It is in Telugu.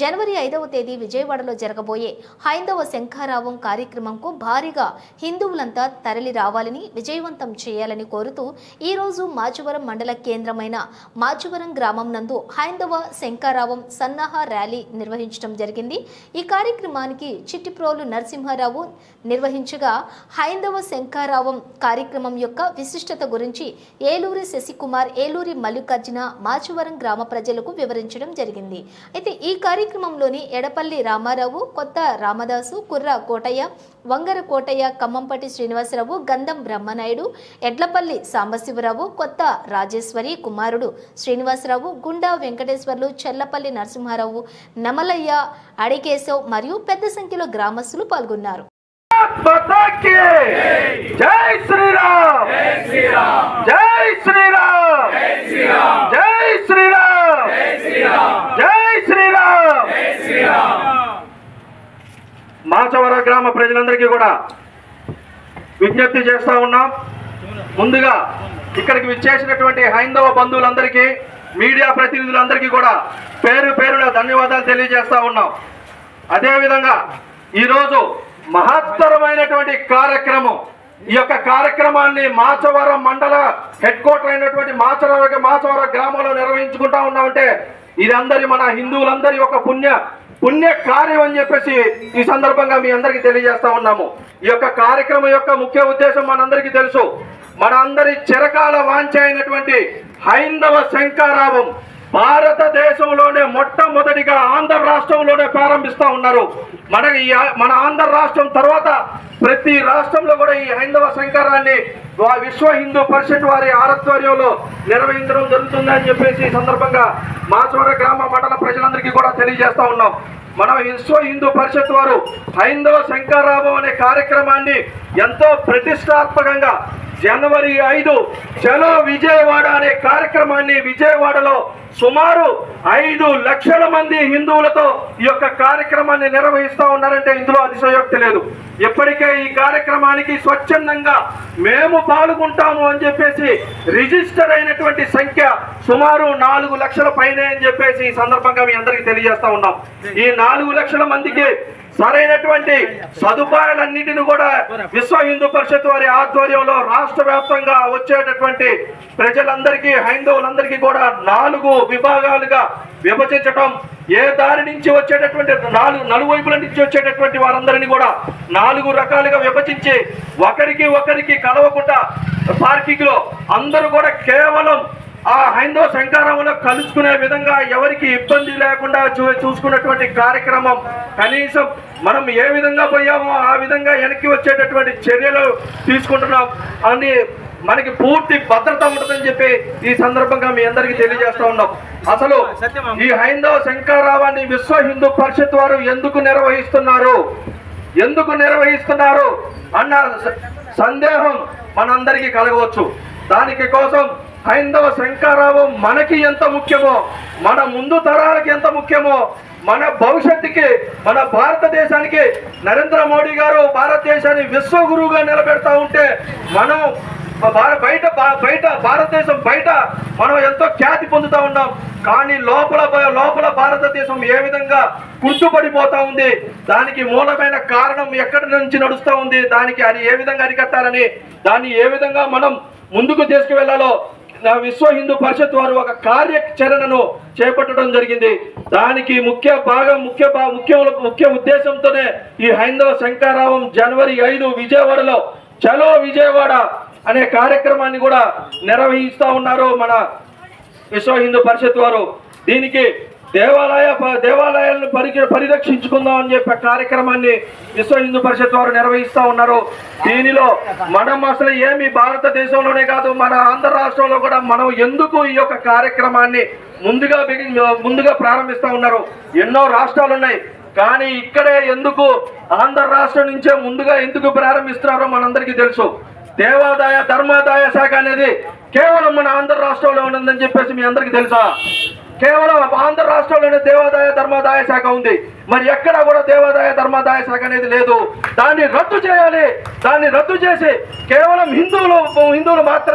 జనవరి ఐదవ తేదీ విజయవాడలో జరగబోయే హైందవ శంఖారావం కార్యక్రమంకు భారీగా హిందువులంతా తరలి రావాలని విజయవంతం చేయాలని కోరుతూ ఈరోజు మాచవరం మండల కేంద్రమైన మాచవరం గ్రామం నందు హైందవ శంఖారావం సన్నాహ ర్యాలీ నిర్వహించడం జరిగింది. ఈ కార్యక్రమానికి చిట్టిప్రోలు నరసింహారావు నిర్వహించగా హైందవ శంఖారావం కార్యక్రమం యొక్క విశిష్టత గురించి ఏలూరి శశికుమార్ ఏలూరి మల్లికార్జున మాచవరం గ్రామ ప్రజలకు వివరించడం జరిగింది. అయితే ఈ కార్యక్రమంలోని ఎడపల్లి రామారావు కొత్త రామదాసు కుర్ర కోటయ్య వంగర కోటయ్య కమ్మంపటి శ్రీనివాసరావు గంధం బ్రహ్మనాయుడు ఎడ్లపల్లి సాంబశివరావు కొత్త రాజేశ్వరి కుమారుడు శ్రీనివాసరావు గుండా వెంకటేశ్వర్లు చెల్లపల్లి నరసింహారావు నమలయ్య అడికేశవ్ మరియు పెద్ద సంఖ్యలో గ్రామస్తులు పాల్గొన్నారు. జై శ్రీరామ్! మాచవర గ్రామ ప్రజలందరికీ కూడా విజ్ఞప్తి చేస్తూ ఉన్నాం. ముందుగా ఇక్కడికి విచ్చేసినటువంటి హైందవ బంధువులందరికీ మీడియా ప్రతినిధులందరికీ కూడా పేరు పేరున ధన్యవాదాలు తెలియజేస్తూ ఉన్నాం. అదేవిధంగా ఈరోజు మహత్తరమైనటువంటి కార్యక్రమం. ఈ యొక్క కార్యక్రమాన్ని మాచవరం మండల హెడ్ క్వార్టర్ అయినటువంటి మాచవర మాచవర గ్రామంలో నిర్వహించుకుంటా ఉన్నామంటే ఇది అందరి మన హిందువులందరి యొక్క పుణ్య పుణ్య కార్యం అని చెప్పేసి ఈ సందర్భంగా మీ అందరికీ తెలియజేస్తా ఉన్నాము. ఈ యొక్క కార్యక్రమం యొక్క ముఖ్య ఉద్దేశం మనందరికీ తెలుసు. మన అందరి చిరకాల వాంఛ అయినటువంటి హైందవ శంకారావం భారతదేశంలోనే మొట్టమొదటిగా ఆంధ్ర రాష్ట్రంలోనే ప్రారంభిస్తా ఉన్నారు. మన ఈ మన ఆంధ్ర రాష్ట్రం తర్వాత ప్రతి రాష్ట్రంలో కూడా ఈ హైందవ సంకారాన్ని వా- విశ్వ హిందూ పరిషత్ వారి ఆధ్వర్యంలో నిర్వహించడం జరుగుతుందని చెప్పేసి ఈ సందర్భంగా మాచోడ గ్రామ మండల ప్రజలందరికీ కూడా తెలియజేస్తా ఉన్నాం. మన విశ్వ హిందూ పరిషత్ వారు హైందవ శంకారామం అనే కార్యక్రమాన్ని ఎంతో ప్రతిష్టాత్మకంగా జనవరి ఐదు చలో విజయవాడ అనే కార్యక్రమాన్ని విజయవాడలో సుమారు ఐదు లక్షల మంది హిందువులతో ఈ యొక్క కార్యక్రమాన్ని నిర్వహిస్తూ ఉన్నారంటే ఇందులో అతిశయోక్తి లేదు. ఇప్పటికే ఈ కార్యక్రమానికి స్వచ్ఛందంగా మేము పాల్గొంటాము అని చెప్పేసి రిజిస్టర్ అయినటువంటి సంఖ్య సుమారు నాలుగు లక్షల పైనే అని చెప్పేసి ఈ సందర్భంగా మీ అందరికీ తెలియజేస్తా ఉన్నాం. ఈ నాలుగు లక్షల మందికి సరైనటువంటి సదుపాయాలన్నింటిని కూడా విశ్వ హిందూ పరిషత్ వారి ఆధ్వర్యంలో రాష్ట్ర వ్యాప్తంగా వచ్చేటటువంటి ప్రజలందరికీ హైందవులందరికీ కూడా నాలుగు విభాగాలుగా విభజించటం ఏ దారి నుంచి వచ్చేటటువంటి నాలుగు నలువైపుల నుంచి వచ్చేటటువంటి వారందరినీ కూడా నాలుగు రకాలుగా విభజించి ఒకరికి ఒకరికి కలవకుండా పార్కింగ్లో అందరూ కూడా కేవలం ఆ హైందవ శంకారంలో కలుసుకునే విధంగా ఎవరికి ఇబ్బంది లేకుండా చూ చూసుకున్నటువంటి కార్యక్రమం కనీసం మనం ఏ విధంగా పోయామో ఆ విధంగా వెనక్కి వచ్చేటటువంటి చర్యలు తీసుకుంటున్నాం అని మనకి పూర్తి భద్రత ఉంటుందని చెప్పి ఈ సందర్భంగా మీ అందరికీ తెలియజేస్తా ఉన్నాం. అసలు ఈ హైందవ శంకారావాన్ని విశ్వ హిందూ పరిషత్ వారు ఎందుకు నిర్వహిస్తున్నారు? ఎందుకు నిర్వహిస్తున్నారు? అన్న సందేహం మనందరికీ కలగవచ్చు. దానికి కోసం హైందవ శంకారావం మనకి ఎంత ముఖ్యమో మన ముందు తరాలకి ఎంత ముఖ్యమో మన భవిష్యత్తుకి మన భారతదేశానికి నరేంద్ర మోడీ గారు భారతదేశాన్ని విశ్వగురువుగా నిలబెడతా ఉంటే మనం బయట బయట భారతదేశం బయట మనం ఎంతో ఖ్యాతి పొందుతా ఉన్నాం. కానీ లోపల లోపల భారతదేశం ఏ విధంగా కుర్చుపడిపోతా ఉంది దానికి మూలమైన కారణం ఎక్కడి నుంచి నడుస్తూ ఉంది దానికి అది ఏ విధంగా అరికట్టాలని దాన్ని ఏ విధంగా మనం ముందుకు తీసుకువెళ్ళాలో విశ్వ హిందూ పరిషత్ వారు ఒక కార్యాచరణను చేపట్టడం జరిగింది. దానికి ముఖ్య భాగం ముఖ్య ముఖ్య ముఖ్య ఉద్దేశంతోనే ఈ హైందవ శంకారావం జనవరి ఐదు విజయవాడలో చలో విజయవాడ అనే కార్యక్రమాన్ని కూడా నిర్వహిస్తూ ఉన్నారు మన విశ్వ హిందూ పరిషత్ వారు. దీనికి దేవాలయ దేవాలయ దేవాలయాలను పరి పరిరక్షించుకుందాం అని చెప్పే కార్యక్రమాన్ని విశ్వ హిందూ పరిషత్ వారు నిర్వహిస్తా ఉన్నారు. దీనిలో మనం అసలు ఏమి భారతదేశంలోనే కాదు మన ఆంధ్ర రాష్ట్రంలో కూడా మనం ఎందుకు ఈ యొక్క కార్యక్రమాన్ని ముందుగా ముందుగా ప్రారంభిస్తా ఉన్నారు. ఎన్నో రాష్ట్రాలు ఉన్నాయి. కానీ ఇక్కడే ఎందుకు ఆంధ్ర రాష్ట్రం నుంచే ముందుగా ఎందుకు ప్రారంభిస్తున్నారో మనందరికీ తెలుసు. దేవాదాయ ధర్మాదాయ శాఖ అనేది కేవలం మన ఆంధ్ర రాష్ట్రంలో ఉన్నదని చెప్పేసి మీ అందరికీ తెలుసా? కేవలం ఆంధ్ర రాష్ట్రంలోనే దేవాదాయ ధర్మాదాయ శాఖ ఉంది. మరి ఎక్కడ కూడా దేవాదాయ ధర్మాదాయ శాఖ అనేది లేదు. దాన్ని రద్దు చేయాలి. దాన్ని రద్దు చేసి కేవలం హిందువులు హిందువులు మాత్రమే